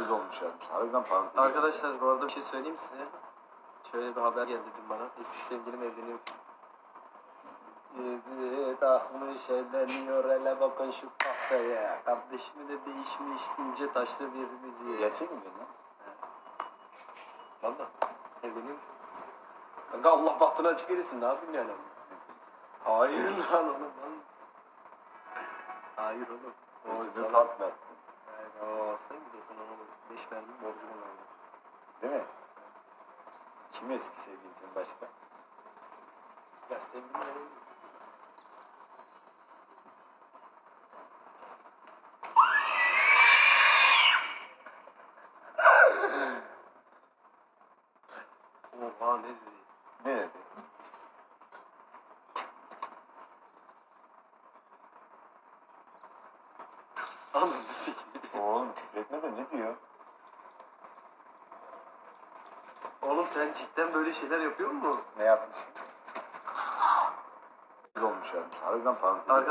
Kız olmuş. Harbiden parantez. Arkadaşlar bu arada bir şey söyleyeyim size. Şöyle bir haber geldi dün bana. Eski sevgilim evleniyor. Yüzü takmış evleniyor hele bakın şu kahveye. Kardeşimi de değişmiş ince taşlı bir müziğe. Gerçek mi diyorsun lan? Valla evleniyormuş. Kanka Allah bahtını açık eylesin ne yapayım yani? Hayır lan oğlum lan. Hayır oğlum. O O kızı zaman 5 mermi borcum vardı. Değil mi? Kim eski sevgilisin başka? Ya sevgilim Oha ne? Ne dedi? Anladın. Oğlum Oğlum sen cidden böyle şeyler yapıyor musun? Ne yapmış? Olmuş yazmış. Harbiden. Arka